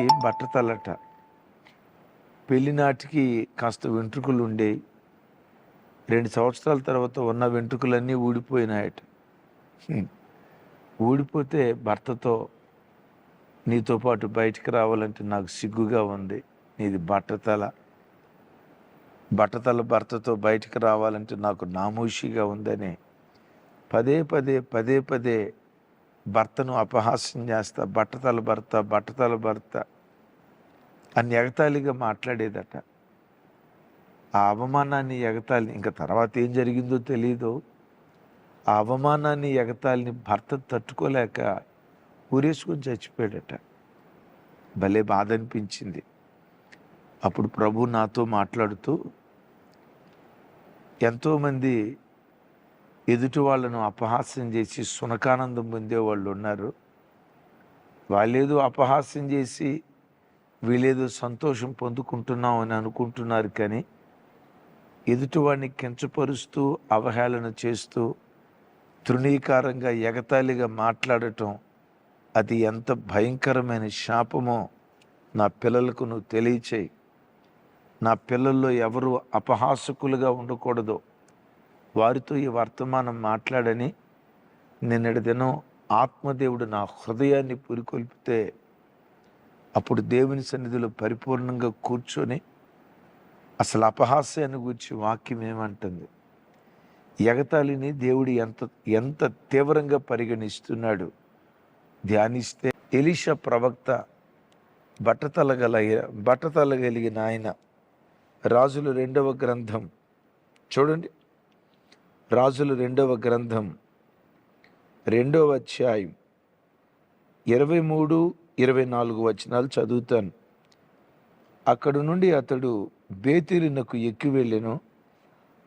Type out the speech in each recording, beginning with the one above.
ఎలిషాకి బట్టతలట పెళ్ళినాటికి కాస్త వెంట్రుకలు ఉండేవి రెండు సంవత్సరాల తర్వాత ఉన్న వెంట్రుకలన్నీ ఊడిపోయినాయట. ఊడిపోతే భర్తతో నీతో పాటు బయటికి రావాలంటే నాకు సిగ్గుగా ఉంది. నీది బట్టతల బట్టతల భర్తతో బయటికి రావాలంటే నాకు నామోషిగా ఉందని. పదే పదే పదే పదే భర్తను అపహాస్యం చేస్తా బట్టతల భర్త బట్టతల భర్త అని ఎగతాళిగా మాట్లాడేదట. ఆ అవమానాన్ని ఎగతాళి ఇంకా తర్వాత ఏం జరిగిందో తెలియదు ఆ అవమానాన్ని ఎగతాళిని భర్త తట్టుకోలేక ఊరేసుకొని చచ్చిపోయాడట. భలే బాధ అనిపించింది అప్పుడు ప్రభు నాతో మాట్లాడుతూ ఎంతోమంది ఎదుటి వాళ్ళను అపహాస్యం చేసి సునకానందం పొందే వాళ్ళు ఉన్నారు. వాళ్ళేదో అపహాస్యం చేసి వీళ్ళేదో సంతోషం పొందుకుంటున్నాం అని అనుకుంటున్నారు కానీ ఎదుటివాడిని కించపరుస్తూ అవహేళన చేస్తూ తృణీకారంగా ఎగతాళిగా మాట్లాడటం అది ఎంత భయంకరమైన శాపమో నా పిల్లలకు నువ్వు తెలియచేయి. నా పిల్లల్లో ఎవరు అపహాసకులుగా ఉండకూడదు. వారితో ఈ వర్తమానం మాట్లాడని నిన్నటి దినం ఆత్మదేవుడు నా హృదయాన్ని పురికొల్పితే అప్పుడు దేవుని సన్నిధిలో పరిపూర్ణంగా కూర్చొని అసలు అపహాస్యాన్ని గురించి వాక్యం ఏమంటుంది? ఎగతాళిని దేవుడు ఎంత ఎంత తీవ్రంగా పరిగణిస్తున్నాడు? ధ్యానిస్తే ఎలిషా ప్రవక్త బట్టతలగల బట్టతలగలిగిన ఆయన రాజులు రెండవ గ్రంథం చూడండి. రాజులు రెండవ గ్రంథం రెండవ అధ్యాయం ఇరవై మూడు ఇరవై నాలుగు వచనాలు చదువుతాను. అక్కడ నుండి అతడు బేతిరినకు ఎక్కి వెళ్ళెను.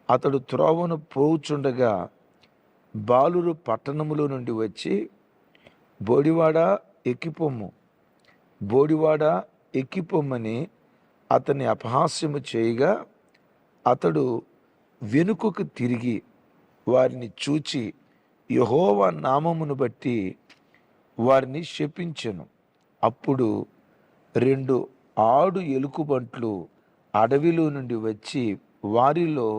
అతడు త్రోవను పోవుచుండగా బాలురు పట్టణములో నుండి వచ్చి బోడివాడ ఎక్కిపోమ్ము. బోడివాడ ఎక్కిపోమ్మని అతన్ని అపహాస్యము చేయగా అతడు వెనుకకు తిరిగి వారిని చూచి యహోవా నామమును బట్టి వారిని శపించెను. అప్పుడు రెండు ఆడు ఎలుకుబంట్లు అడవిలో నుండి వచ్చి వారిలో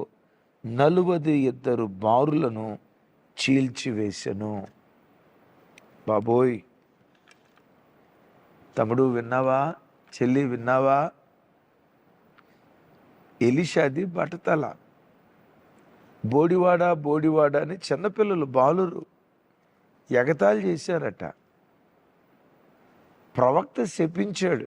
నలువది ఇద్దరు బారులను చీల్చివేశను బాబోయ్! తమ్ముడు విన్నావా? చెల్లి విన్నావా? ఎలిషాది బటతల బోడివాడ బోడివాడ అని చిన్నపిల్లలు బాలురు ఎగతాళి చేశారట. ప్రవక్త శపించాడు.